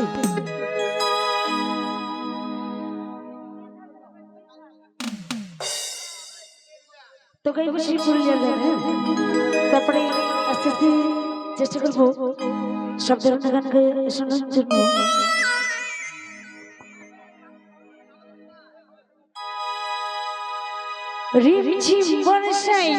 রাতে তো গাইব সেই পুরুলিয়ার গান হ্যাঁ? তারপরে আস্তে আস্তে চেষ্টা করব সব ধরনের গান শোনার জন্য। রিমঝিম বর্ষায়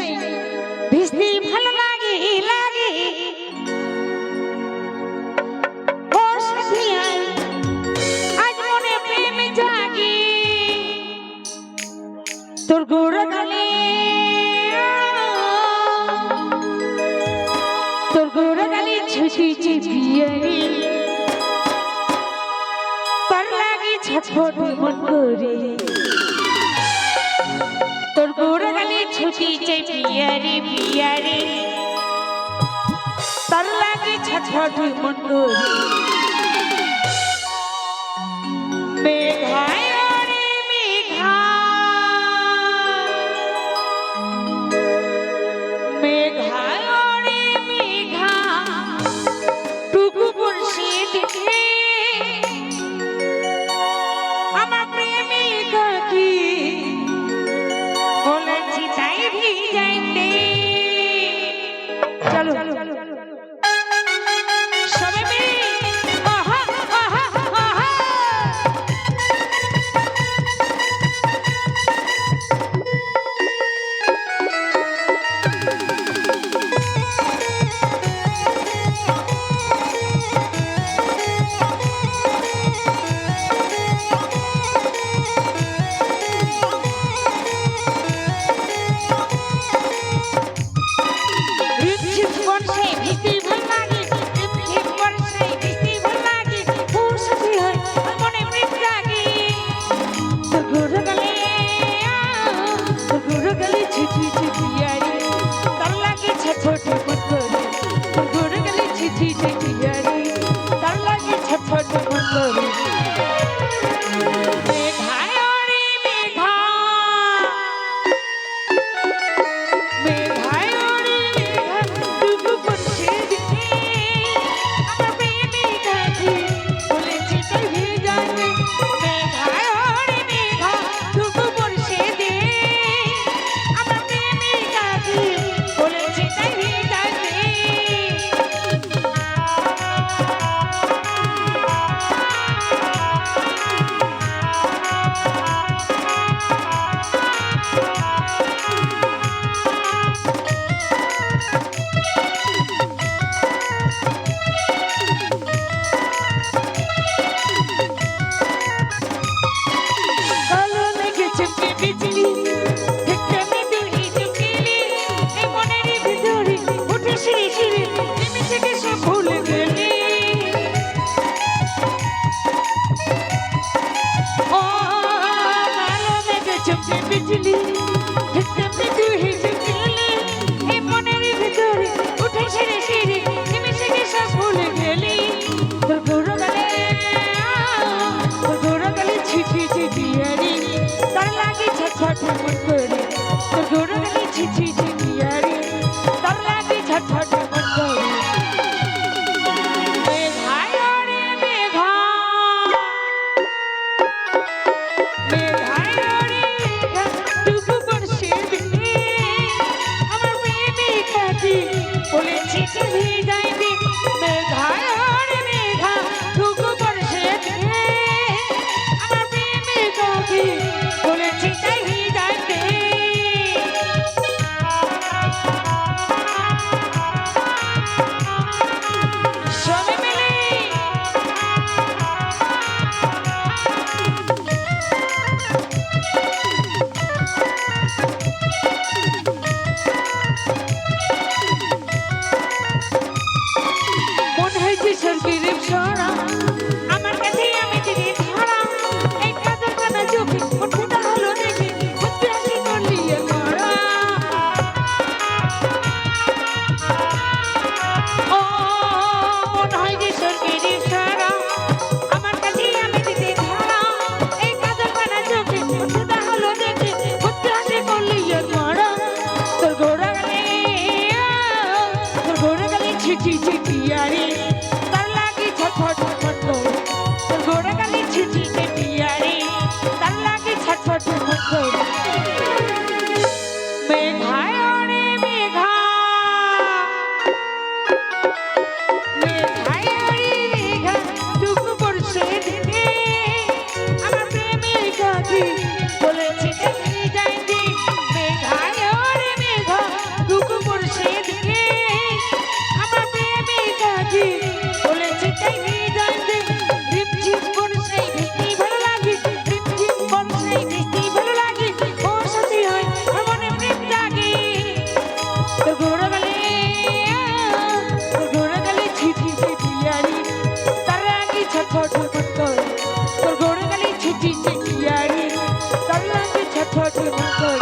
ছোটি মন করে। তোর গোড়া গালে ছুটি চাই পিয়ারে পিয়ারে তার লাগে ছটফটি মন করে। চোখে বিজলি হিসেবে দুহি চুকলে এ মনের ভিতরে উঠে সেরে সেরে নিমেষে গে সব ভুলে গেলি তোর বুড়ো গালে, তোর বুড়ো গালে ছিটি ছিটি আরি। তার লাগে ছটফট করে Pode mandar